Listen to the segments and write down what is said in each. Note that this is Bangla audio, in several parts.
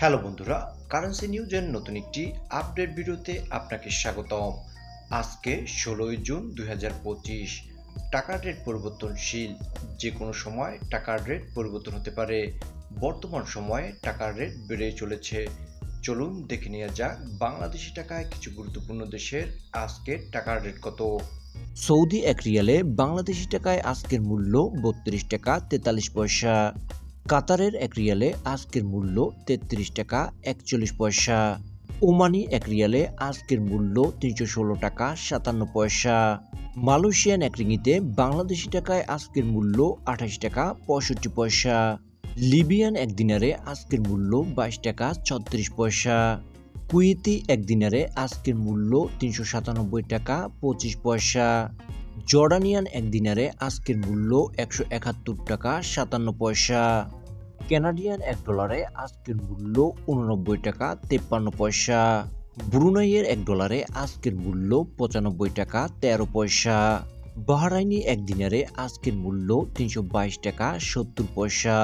হ্যালো বন্ধুরা কারেন্সি নিউজের নতুন একটি আপডেট ভিডিওতে আপনাকে স্বাগতম। আজকে ষোলোই জুন দুই হাজার পঁচিশ টাকার রেট পরিবর্তনশীল, যে কোনো সময় টাকার রেট পরিবর্তন হতে পারে। বর্তমান সময়ে টাকার রেট বেড়ে চলেছে। চলুন দেখে নেওয়া যাক বাংলাদেশি টাকায় কিছু গুরুত্বপূর্ণ দেশের আজকের টাকার রেট কত। সৌদি এক রিয়ালে বাংলাদেশি টাকায় আজকের মূল্য বত্রিশ টাকা তেতাল্লিশ পয়সা। কাতারের এক রিয়ালে আজকের মূল্য তেত্রিশ টাকা একচল্লিশ পয়সা। ওমানি এক রিয়ালে আজকের মূল্য তিনশো ষোলো টাকা সাতান্ন পয়সা। মালয়েশিয়ান এক রিঙিতে বাংলাদেশি টাকায় আজকের মূল্য আঠাশ টাকা পঁয়ষট্টি পয়সা। লিবিয়ান এক দিনারে আজকের মূল্য বাইশ টাকা ছত্রিশ পয়সা। কুয়েতি এক দিনারে আজকের মূল্য তিনশো সাতানব্বই টাকা পঁচিশ পয়সা। জর্ডানিয়ান এক দিনারে আজকের মূল্য একশো একাত্তর টাকা সাতান্ন পয়সা। কানাডিয়ান এক ডলারে আজকের মূল্য উননব্বই টাকা, তেপ্পান্ন পয়সা। ব্রুনাইয়ের এক ডলারে আজকের মূল্য পঁচানব্বই টাকা, তেরো পয়সা। বাহরাইনি এক দিনারে আজকের মূল্য তিনশো বাইশ টাকা, সত্তর পয়সা।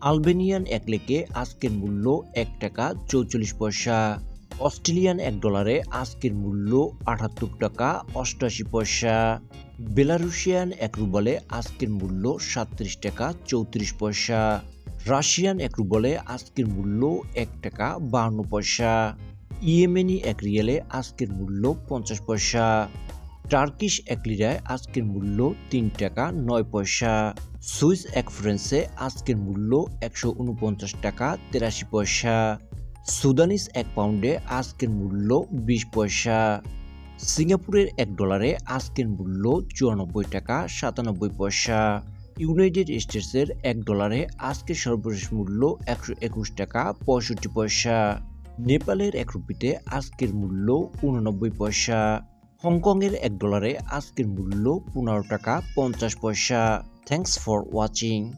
আলবেনিয়ান এক লেকে আজকের মূল্য এক টাকা, চৌচল্লিশ পয়সা। অস্ট্রেলিয়ান এক ডলারে আজকের মূল্য আটাত্তর টাকা অষ্টআশি পয়সা। বেলারুশিয়ান এক রুবলে আজকের মূল্য সাতত্রিশ টাকা, চৌত্রিশ পয়সা। রাশিয়ান এক রুবলে আজকের মূল্য এক টাকা বাহান্ন পয়সা। ইয়েমেনি এক রিয়েলে আজকের মূল্য পঞ্চাশ পয়সা। টার্কিশ এক লিরায় আজকের মূল্য তিন টাকা নয় পয়সা। সুইস এক ফ্রেন্সে আজকের মূল্য একশো উনপঞ্চাশ টাকা তেরাশি পয়সা। সুদানিস এক পাউন্ডে আজকের মূল্য বিশ পয়সা। সিঙ্গাপুরের এক ডলারে আজকের মূল্য চুরানব্বই টাকা সাতানব্বই পয়সা। ইউনাইটেড স্টেটসের এক ডলারে আজকের সর্বশেষ মূল্য একশো একুশ টাকা পঁয়ষট্টি পয়সা। নেপালের এক রুপিতে আজকের মূল্য উননব্বই পয়সা। হংকংয়ের এক ডলারে আজকের মূল্য পনেরো টাকা পঞ্চাশ পয়সা। Thanks for watching.